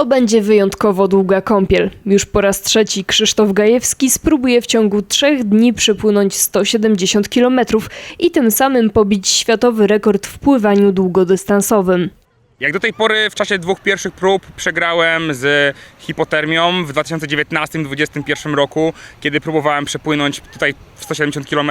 To będzie wyjątkowo długa kąpiel. Już po raz trzeci Krzysztof Gajewski spróbuje w ciągu trzech dni przepłynąć 170 km i tym samym pobić światowy rekord w pływaniu długodystansowym. Jak do tej pory w czasie dwóch pierwszych prób przegrałem z hipotermią w 2019-2021 roku, kiedy próbowałem przepłynąć tutaj w 170 km.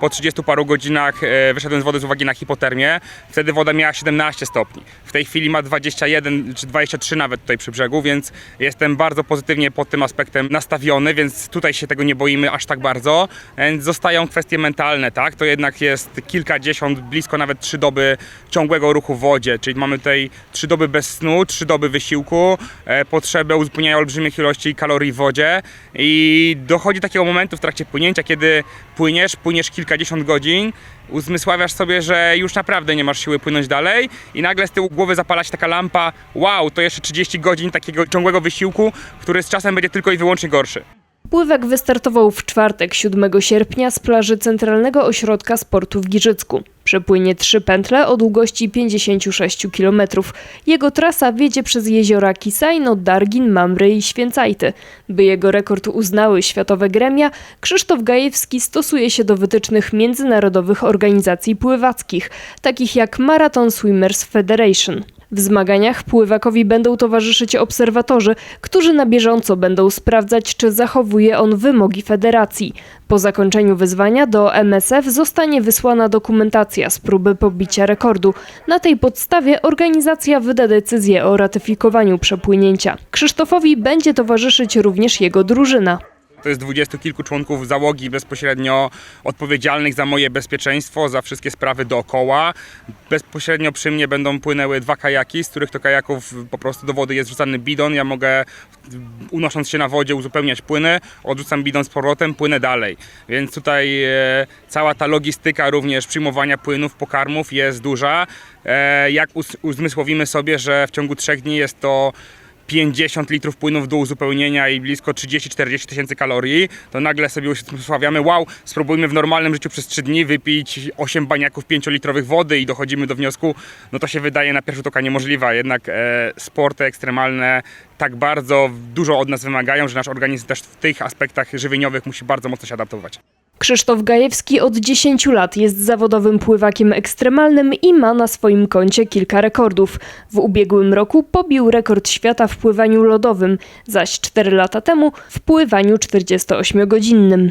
Po 30 paru godzinach e, wyszedłem z wody z uwagi na hipotermię. Wtedy woda miała 17 stopni. W tej chwili ma 21 czy 23 nawet tutaj przy brzegu, więc jestem bardzo pozytywnie pod tym aspektem nastawiony, więc tutaj się tego nie boimy aż tak bardzo. Więc zostają kwestie mentalne, tak? To jednak jest kilkadziesiąt, blisko nawet trzy doby ciągłego ruchu w wodzie, czyli mamy tutaj trzy doby bez snu, trzy doby wysiłku, e, potrzebę uzupełniania olbrzymich ilości kalorii w wodzie i dochodzi takiego momentu w trakcie płynięcia, kiedy płyniesz, płyniesz kilkadziesiąt godzin, uzmysławiasz sobie, że już naprawdę nie masz siły płynąć dalej i nagle z tyłu głowy zapala się taka lampa, wow, to jeszcze 30 godzin takiego ciągłego wysiłku, który z czasem będzie tylko i wyłącznie gorszy. Pływak wystartował w czwartek 7 sierpnia z plaży Centralnego Ośrodka Sportu w Giżycku. Przepłynie trzy pętle o długości 56 km. Jego trasa wiedzie przez jeziora Kisajno, Dargin, Mamry i Święcajty. By jego rekord uznały światowe gremia, Krzysztof Gajewski stosuje się do wytycznych międzynarodowych organizacji pływackich, takich jak Marathon Swimmers Federation. W zmaganiach pływakowi będą towarzyszyć obserwatorzy, którzy na bieżąco będą sprawdzać, czy zachowuje on wymogi federacji. Po zakończeniu wyzwania do MSF zostanie wysłana dokumentacja z próby pobicia rekordu. Na tej podstawie organizacja wyda decyzję o ratyfikowaniu przepłynięcia. Krzysztofowi będzie towarzyszyć również jego drużyna. To jest dwudziestu kilku członków załogi bezpośrednio odpowiedzialnych za moje bezpieczeństwo, za wszystkie sprawy dookoła. Bezpośrednio przy mnie będą płynęły dwa kajaki, z których to kajaków po prostu do wody jest wrzucany bidon. Ja mogę unosząc się na wodzie uzupełniać płyny, odrzucam bidon z powrotem, płynę dalej. Więc tutaj e, cała ta logistyka również przyjmowania płynów, pokarmów jest duża. E, jak uz- uzmysłowimy sobie, że w ciągu trzech dni jest to 50 litrów płynów do uzupełnienia i blisko 30-40 tysięcy kalorii, to nagle sobie usławiamy, wow, spróbujmy w normalnym życiu przez 3 dni wypić 8 baniaków 5-litrowych wody i dochodzimy do wniosku, no to się wydaje na pierwszy rzut oka niemożliwa, jednak e, sporty ekstremalne tak bardzo dużo od nas wymagają, że nasz organizm też w tych aspektach żywieniowych musi bardzo mocno się adaptować. Krzysztof Gajewski od 10 lat jest zawodowym pływakiem ekstremalnym i ma na swoim koncie kilka rekordów. W ubiegłym roku pobił rekord świata w pływaniu lodowym, zaś 4 lata temu w pływaniu 48-godzinnym.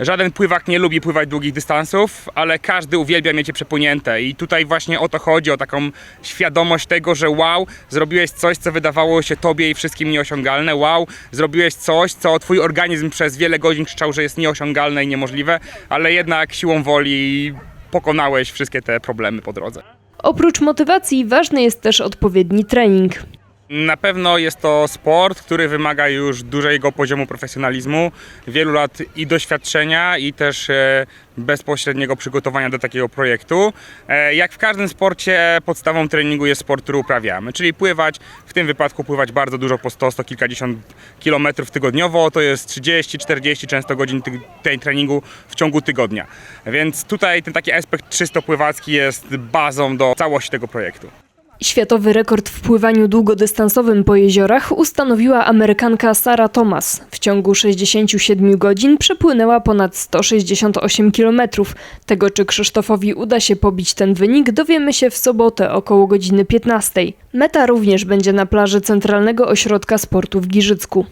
Żaden pływak nie lubi pływać długich dystansów, ale każdy uwielbia mieć je przepłynięte. I tutaj właśnie o to chodzi, o taką świadomość tego, że wow, zrobiłeś coś, co wydawało się tobie i wszystkim nieosiągalne. Wow, zrobiłeś coś, co twój organizm przez wiele godzin krzyczał, że jest nieosiągalne i niemożliwe, ale jednak siłą woli pokonałeś wszystkie te problemy po drodze. Oprócz motywacji ważny jest też odpowiedni trening. Na pewno jest to sport, który wymaga już dużego poziomu profesjonalizmu, wielu lat i doświadczenia, i też e, bezpośredniego przygotowania do takiego projektu. E, Jak w każdym sporcie, podstawą treningu jest sport, który uprawiamy, czyli pływać, w tym wypadku pływać bardzo dużo, po 100, 100 kilkadziesiąt kilometrów tygodniowo, to jest 30, 40 często godzin tej treningu w ciągu tygodnia. Więc tutaj ten taki aspekt czysto pływacki jest bazą do całości tego projektu. Światowy rekord w pływaniu długodystansowym po jeziorach ustanowiła Amerykanka Sara Thomas. W ciągu 67 godzin przepłynęła ponad 168 km. Tego, czy Krzysztofowi uda się pobić ten wynik, dowiemy się w sobotę około godziny 15. Meta również będzie na plaży Centralnego Ośrodka Sportu w Giżycku.